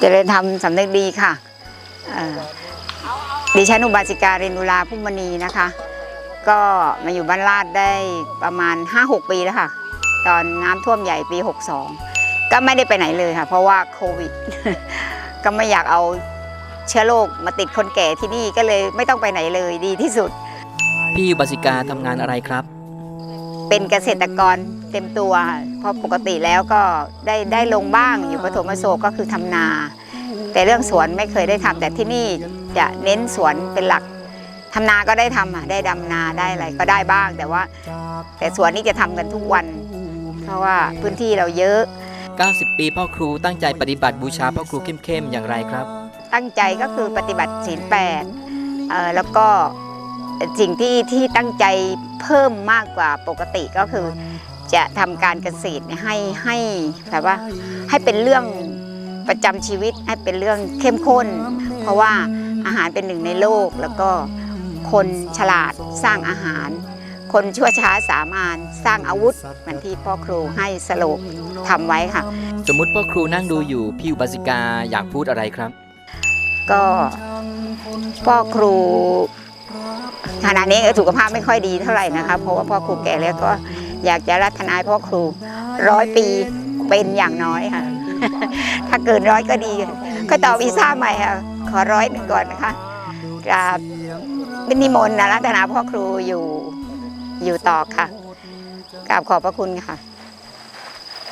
เจริญธรรมสำนึกดีค่ะดิฉันอุบาสิกาเรนุลาพุ่มมณีนะคะ ก็มาอยู่บ้านลาดได้ประมาณ 5-6 ปีแล้วค่ะ ตอนน้ำท่วมใหญ่ปี 62 ก็ไม่ได้ไปไหนเลยค่ะ เพราะว่าโควิด ก็ไม่อยากเอาเชื้อโรคมาติดคนแก่ที่นี่ก็เลยไม่ต้องไปไหนเลยดีที่สุด พี่อุบาสิกาทำงานอะไรครับ เป็นเกษตรกรเต็มตัวค่ะเพราะปกติแล้วก็ได้ได้ลงบ้างอยู่ปฐมโศกก็คือทำนา แต่เรื่องสวนไม่เคยได้ทำแต่ที่นี่จะเน้นสวนเป็นหลักทำนาก็ได้ทำอะได้ดำนาได้อะไรก็ได้บ้าง แต่ว่า แต่สวนนี่จะทำกันทุกวัน เพราะว่าพื้นที่เราเยอะ 90 ปีพ่อครูตั้งใจปฏิบัติบูชาพ่อครูเข้มๆอย่างไรครับ ตั้งใจก็คือปฏิบัติศีลแปดเอ่อแล้วก็ สิ่งที่ที่ตั้งใจเพิ่มมากกว่าปกติก็คือ จะทำการเกษตรเนี่ยให้ให้แบบว่าให้เป็นเรื่องประจำชีวิตให้เป็นเรื่องเข้มข้น เพราะว่าอาหารเป็นหนึ่งในโลก แล้วก็คนฉลาดสร้างอาหาร คนชั่วช้าสามานสร้างอาวุธเหมือนที่พ่อครูให้สโลกทำไว้ค่ะ สมมุติพ่อครูนั่งดูอยู่พี่อุบาสิกาอยากพูดอะไรครับ ก็พ่อครู ขณะนี้สุขภาพไม่ค่อยดีเท่าไหร่นะคะ เพราะว่าพ่อครูแก่แล้วก็อยากจะรัตนายพ่อครูร้อยปีเป็นอย่างน้อยค่ะ ถ้าเกินร้อยก็ดี ก็ต่อวีซ่าใหม่ค่ะ ขอร้อยหนึ่งก่อนนะคะกราบเป็นนิมนต์นะรัตนาพ่อครูอยู่อยู่ต่อค่ะกราบขอบพระคุณค่ะ